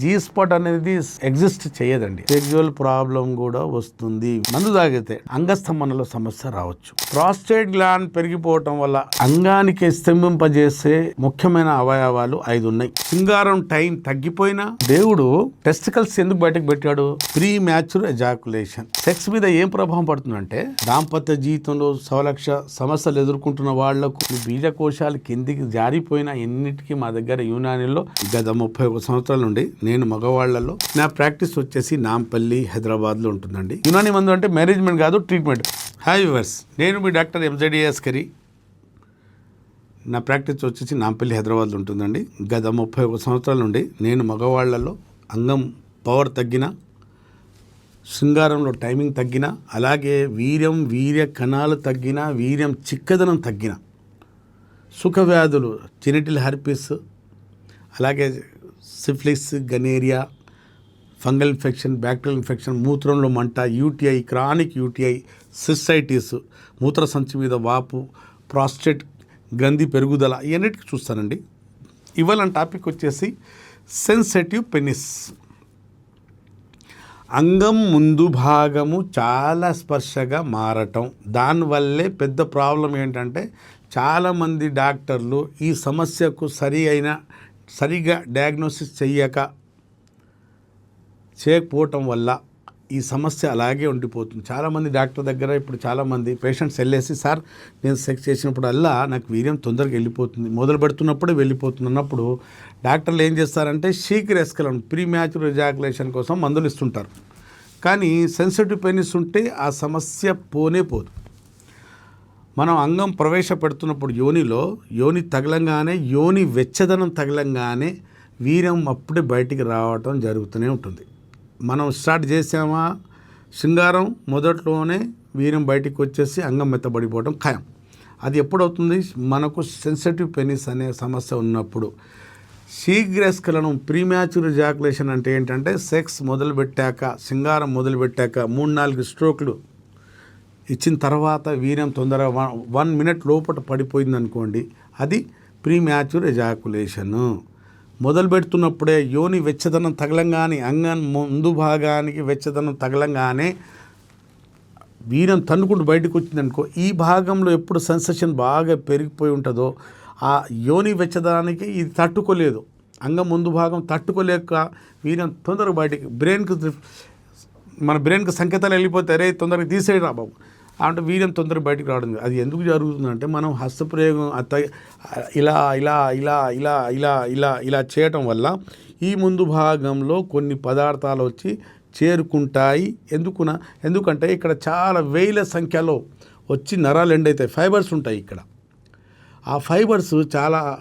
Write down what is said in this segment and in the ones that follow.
G spot అనేది exist చేయదండి. Sexual problem కూడా వస్తుంది. మందు తాగితే అంగస్తంభనలో సమస్య రావచ్చు. ప్రాస్టేట్ గ్లాండ్ పెరిగిపోవటం వల్ల అంగానికి స్తంభింపజేసే ముఖ్యమైన అవయవాలు ఐదు ఉన్నాయి. సింగారం టైం తగ్గిపోయినా దేవుడు టెస్టికల్స్ ఎందుకు బయటకు పెట్టాడు? ప్రీ మ్యాచ్యూర్ ఎజాకులేషన్ సెక్స్ మీద ఏం ప్రభావం పడుతుందంటే దాంపత్య జీవితంలో సవలక్ష సమస్యలు ఎదుర్కొంటున్న వాళ్ళకు ఈ బీజకోశాలు కిందికి జారిపోయిన ఎన్నిటికీ మా దగ్గర యునానిలో గత ముప్పై ఒక సంవత్సరాల నుండి నేను మగవాళ్ళలో నా ప్రాక్టీస్ వచ్చేసి నాంపల్లి హైదరాబాద్లో ఉంటుందండి. యునాని మందు అంటే మేనేజ్మెంట్ కాదు ట్రీట్మెంట్. హాయ్ వివర్స్ నేను మీ డాక్టర్ ఎంజడిఎస్ కరీ. నా ప్రాక్టీస్ వచ్చేసి నాంపల్లి హైదరాబాద్లో ఉంటుందండి. గత ముప్పై ఒక సంవత్సరాల నుండి నేను మగవాళ్ళలో అంగం పవర్ తగ్గిన శృంగారంలో టైమింగ్ తగ్గిన అలాగే వీర్యం వీర్య కణాలు తగ్గిన వీర్యం చిక్కదనం తగ్గిన సుఖవ్యాధులు జెనిటల్ హర్పిస్ అలాగే syphilis gonorrhoea fungal infection bacterial infection మూత్రంలో మంట యూటీఐ క్రానిక్ యూటీఐ సిస్సైటిస్ మూత్ర సంచి మీద వాపు ప్రాస్టేట్ గ్రంథి పెరుగుదల ఇవన్నిటికీ చూస్తానండి. ఇవాళ టాపిక్ వచ్చేసి సెన్సిటివ్ పెనిస్. అంగం ముందు భాగము చాలా స్పర్శగా మారటం. దానివల్లే పెద్ద ప్రాబ్లం ఏంటంటే చాలామంది డాక్టర్లు ఈ సమస్యకు సరి అయిన సరిగా డయాగ్నోసిస్ చెయ్యక చేయకపోవటం వల్ల ఈ సమస్య అలాగే ఉండిపోతుంది. చాలామంది డాక్టర్ దగ్గర ఇప్పుడు చాలామంది పేషెంట్స్ వెళ్ళేసి సార్ నేను సెక్స్ చేసినప్పుడల్లా నాకు వీర్యం తొందరగా వెళ్ళిపోతుంది. మొదలు పెడుతున్నప్పుడే వెళ్ళిపోతుంది అన్నప్పుడు డాక్టర్లు ఏం చేస్తారంటే శీఘ్ర ఎస్కలం ప్రీ మ్యాచుర్ ఎజాకులేషన్ కోసం మందులు ఇస్తుంటారు. కానీ సెన్సిటివ్ పెనిస్ ఉంటే ఆ సమస్య పోనే పోదు. మనం అంగం ప్రవేశపెడుతున్నప్పుడు యోనిలో యోని తగలంగానే యోని వెచ్చదనం తగలంగానే వీర్యం అప్పుడే బయటికి రావటం జరుగుతూనే ఉంటుంది. మనం స్టార్ట్ చేసామా? శృంగారం మొదట్లోనే వీర్యం బయటికి వచ్చేసి అంగం మెత్తబడిపోవడం ఖాయం. అది ఎప్పుడవుతుంది? మనకు సెన్సిటివ్ పెనిస్ అనే సమస్య ఉన్నప్పుడు. శీఘ్రస్ఖలనం ప్రీమ్యాచుర్ జాకులేషన్ అంటే ఏంటంటే సెక్స్ మొదలుపెట్టాక శృంగారం మొదలుపెట్టాక మూడు నాలుగు స్ట్రోక్లు ఇచ్చిన తర్వాత వీర్యం తొందరగా వన్ వన్ మినిట్ లోపల పడిపోయింది అనుకోండి అది ప్రీ మ్యాచ్యూర్ ఎజాకులేషను మొదలు పెడుతున్నప్పుడే యోని వెచ్చదనం తగలంగానే అంగం ముందు భాగానికి వెచ్చదనం తగలంగానే వీర్యం తన్నుకుంటూ బయటకు వచ్చిందనుకో ఈ భాగంలో ఎప్పుడు సెన్సేషన్ బాగా పెరిగిపోయి ఉంటుందో ఆ యోని వెచ్చదనానికి ఇది తట్టుకోలేదు. అంగం ముందు భాగం తట్టుకోలేక వీర్యం తొందరగా బయటికి బ్రెయిన్కి మన బ్రెయిన్కి సంకేతాలు వెళ్ళిపోతే అరే తొందరగా తీసేయరా బాబు. అంటే వీర్యం తొందరగా బయటకు రావడం అది ఎందుకు జరుగుతుందంటే మనం హస్తప్రయోగం అత్త ఇలా ఇలా ఇలా ఇలా ఇలా ఇలా ఇలా చేయటం వల్ల ఈ ముందు భాగంలో కొన్ని పదార్థాలు వచ్చి చేరుకుంటాయి. ఎందుకున? ఎందుకంటే ఇక్కడ చాలా వేల సంఖ్యలో వచ్చి నరాలు ఎండవుతాయి ఫైబర్స్ ఉంటాయి ఇక్కడ. ఆ ఫైబర్స్ చాలా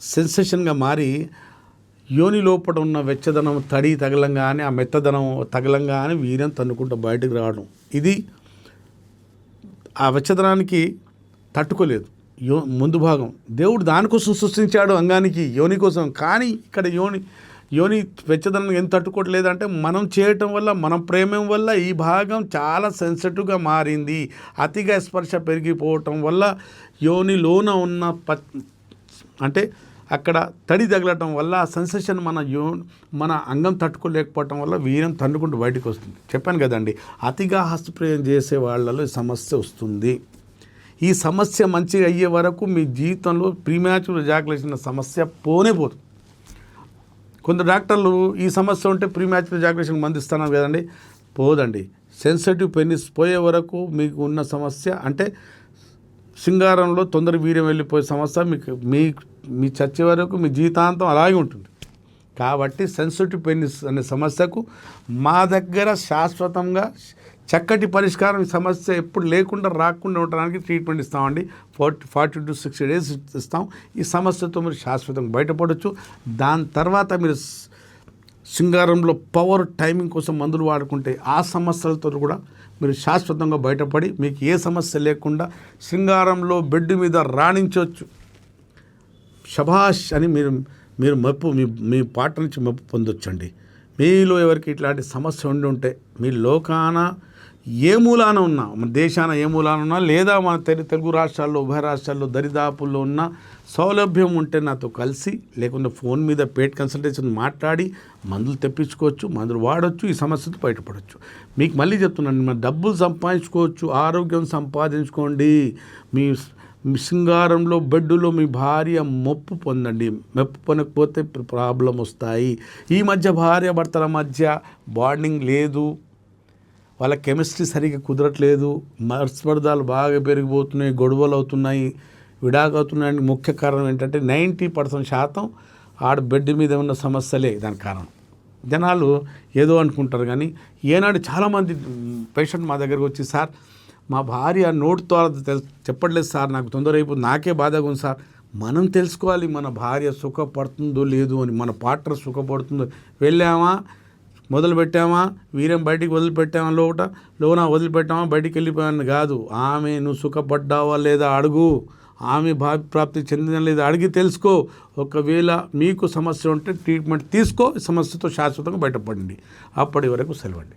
సెన్సేషన్గా మారి యోని లోపల ఉన్న వెచ్చదనం తడి తగలంగానే ఆ మెత్తదనం తగలంగానే వీర్యం తన్నుకుంటూ బయటకు రావడం. ఇది ఆ వెచ్చదనానికి తట్టుకోలేదు. యో ముందు భాగం. దేవుడు దానికోసం సృష్టించాడు అంగానికి యోని కోసం. కానీ ఇక్కడ యోని యోని వెచ్చదనం ఎంత తట్టుకోవట్లేదు అంటే మనం చేయటం వల్ల మనం ప్రేమం వల్ల ఈ భాగం చాలా సెన్సిటివ్గా మారింది. అతిగా స్పర్శ పెరిగిపోవటం వల్ల యోనిలోన ఉన్న ప అంటే అక్కడ తడి తగలటం వల్ల సెన్సేషన్ మన యో మన అంగం తట్టుకోలేకపోవటం వల్ల వీర్యం తన్నుకుంటూ బయటకు వస్తుంది. చెప్పాను కదండి అతిగా హస్తప్రయోగం చేసే వాళ్ళలో ఈ సమస్య వస్తుంది. ఈ సమస్య మంచిగా అయ్యే వరకు మీ జీవితంలో ప్రీమాచురల్ జాగ్రత్త సమస్య పోనే పోదు. కొందరు డాక్టర్లు ఈ సమస్య ఉంటే ప్రీమాచురల్ జాగ్రత్తకు మందిస్తాను కదండి. పోదండి. సెన్సిటివ్ పెనిస్ పోయే వరకు మీకు ఉన్న సమస్య అంటే శృంగారంలో తొందర వీర్యం వెళ్ళిపోయే సమస్య మీకు మీ మీ చచ్చే వరకు మీ జీవితాంతం అలాగే ఉంటుంది. కాబట్టి సెన్సిటివ్ పెనిస్ అనే సమస్యకు మా దగ్గర శాశ్వతంగా చక్కటి పరిష్కారం సమస్య ఎప్పుడు లేకుండా రాకుండా ఉండడానికి ట్రీట్మెంట్ ఇస్తామండి. Forty forty to sixty days ఇస్తాం. ఈ సమస్యతో మీరు శాశ్వతంగా బయటపడవచ్చు దాని తర్వాత మీరు శృంగారంలో పవర్ టైమింగ్ కోసం మందులు వాడుకుంటే ఆ సమస్యలతో కూడా మీరు శాశ్వతంగా బయటపడి మీకు ఏ సమస్య లేకుండా శృంగారంలో బెడ్ మీద రాణించవచ్చు. శభాష్ అని మీరు మీరు మెప్పు మీ మీ పాట నుంచి మెప్పు పొందొచ్చండి. మీలో ఎవరికి ఇట్లాంటి సమస్య ఉండి ఉంటే మీ లోకాన ఏ మూలాన ఉన్నా మన దేశాన ఏ మూలాన ఉన్నా లేదా మన తెలు తెలుగు రాష్ట్రాల్లో ఉభయ రాష్ట్రాల్లో దరిదాపుల్లో ఉన్న సౌలభ్యం ఉంటే నాతో కలిసి లేకుంటే ఫోన్ మీద పేట్ కన్సల్టేషన్ మాట్లాడి మందులు తెప్పించుకోవచ్చు మందులు వాడచ్చు ఈ సమస్యతో బయటపడవచ్చు మీకు మళ్ళీ చెప్తున్నాను మన డబ్బులు సంపాదించుకోవచ్చు ఆరోగ్యం సంపాదించుకోండి. మీ శృంగారంలో బెడ్డులో మీ భార్య మొప్పు పొందండి. మెప్పు పొనకపోతే ప్రాబ్లం వస్తాయి ఈ మధ్య భార్య భర్తల మధ్య బాండింగ్ లేదు. వాళ్ళ కెమిస్ట్రీ సరిగ్గా కుదరట్లేదు మనస్పర్ధాలు బాగా పెరిగిపోతున్నాయి గొడవలు అవుతున్నాయి విడాకవుతున్నాయని ముఖ్య కారణం ఏంటంటే నైంటీ పర్సెంట్ శాతం ఆడ బెడ్ మీద ఉన్న సమస్యలే దాని కారణం. జనాలు ఏదో అనుకుంటారు కానీ ఏనాడు చాలామంది పేషెంట్ మా దగ్గరకు వచ్చి సార్ మా భార్య నోటు తెల్ చెప్పట్లేదు సార్ నాకు తొందర అయిపోతుంది నాకే బాధగా ఉంది సార్. మనం తెలుసుకోవాలి మన భార్య సుఖపడుతుందో లేదు అని మన పార్ట్నర్ సుఖపడుతుందో. వెళ్ళామా? మొదలు పెట్టామా వీరం బయటికి వదిలిపెట్టామా లోట లోన వదిలిపెట్టామా? బయటికి వెళ్ళిపోయాను కాదు. ఆమె నువ్వు సుఖపడ్డావా లేదా అడుగు. ఆమె భావి ప్రాప్తి చెందిన లేదా అడిగి తెలుసుకో. ఒకవేళ మీకు సమస్య ఉంటే ట్రీట్మెంట్ తీసుకో. సమస్యతో శాశ్వతంగా బయటపడండి. అప్పటి వరకు సెలవండి.